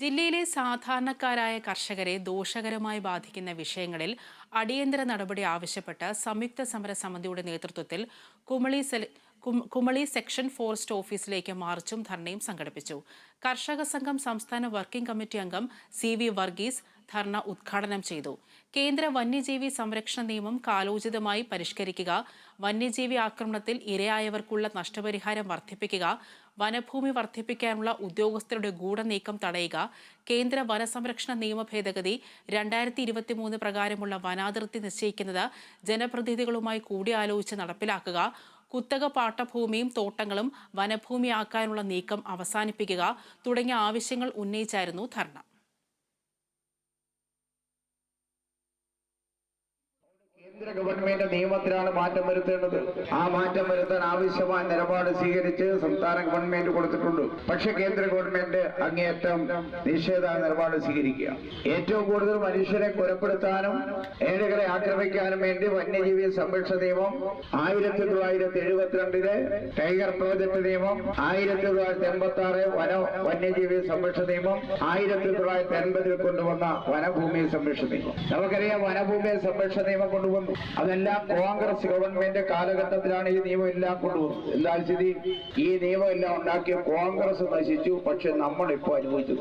ജില്ലയിലെ സാധാരണക്കാരായ കർഷകരെ ദോഷകരമായി ബാധിക്കുന്ന വിഷയങ്ങളിൽ അടിയന്തര നടപടി ആവശ്യപ്പെട്ട് സംയുക്ത സമര സമിതിയുടെ നേതൃത്വത്തിൽ കുമളി കുമളി സെക്ഷൻ ഫോറസ്റ്റ് ഓഫീസിലേക്ക് മാർച്ചും ധർണയും സംഘടിപ്പിച്ചു. കർഷക സംഘം സംസ്ഥാന വർക്കിംഗ് കമ്മിറ്റി അംഗം സി വർഗീസ് ധർണ ഉദ്ഘാടനം ചെയ്തു. കേന്ദ്ര വന്യജീവി സംരക്ഷണ നിയമം കാലോചിതമായി പരിഷ്കരിക്കുക വന്യജീവി ആക്രമണത്തിൽ ഇരയായവർക്കുള്ള നഷ്ടപരിഹാരം വർദ്ധിപ്പിക്കുക വനഭൂമി വർദ്ധിപ്പിക്കാനുള്ള ഉദ്യോഗസ്ഥരുടെ ഗൂഢനീക്കം തടയുക കേന്ദ്ര വനസംരക്ഷണ നിയമ ഭേദഗതി രണ്ടായിരത്തി ഇരുപത്തിമൂന്ന് പ്രകാരമുള്ള വനാതിർത്തി നിശ്ചയിക്കുന്നത് ജനപ്രതിനിധികളുമായി കൂടിയാലോചിച്ച് നടപ്പിലാക്കുക കുത്തക പാട്ടഭൂമിയും തോട്ടങ്ങളും വനഭൂമിയാക്കാനുള്ള നീക്കം അവസാനിപ്പിക്കുക തുടങ്ങിയ ആവശ്യങ്ങൾ ഉന്നയിച്ചായിരുന്നു ധർണ. കേന്ദ്ര ഗവൺമെന്റ് നിയമത്തിലാണ് മാറ്റം വരുത്തേണ്ടത്. ആ മാറ്റം വരുത്താൻ ആവശ്യമായ നിലപാട് സ്വീകരിച്ച് സംസ്ഥാന ഗവൺമെന്റ് കൊടുത്തിട്ടുണ്ട്. പക്ഷെ കേന്ദ്ര ഗവൺമെന്റ് അങ്ങേയറ്റം നിഷേധ നിലപാട് സ്വീകരിക്കുക. ഏറ്റവും കൂടുതൽ മനുഷ്യരെ കൊലപ്പെടുത്താനും ഏഴുകളെ ആക്രമിക്കാനും വേണ്ടി വന്യജീവി സംരക്ഷണ നിയമം ആയിരത്തി തൊള്ളായിരത്തി എഴുപത്തിരണ്ടിലെ ടൈഗർ പ്രോജക്ട് നിയമം ആയിരത്തി തൊള്ളായിരത്തി എൺപത്തി ആറ് വന വന്യജീവി സംരക്ഷണ നിയമം ആയിരത്തി തൊള്ളായിരത്തി എൺപതിൽ കൊണ്ടുവന്ന വനഭൂമി സംരക്ഷണ നിയമം. നമുക്കറിയാം വനഭൂമി സംരക്ഷണ നിയമം കൊണ്ടുവന്നു അതെല്ലാം കോൺഗ്രസ് ഗവൺമെന്റ് കാലഘട്ടത്തിലാണ് ഈ നിയമം എല്ലാം കൊണ്ടുവന്നത് എന്താ സ്ഥിതി ഈ നിയമം എല്ലാം ഉണ്ടാക്കിയ കോൺഗ്രസ് നശിച്ചു പക്ഷെ നമ്മൾ ഇപ്പോൾ അനുഭവിച്ചു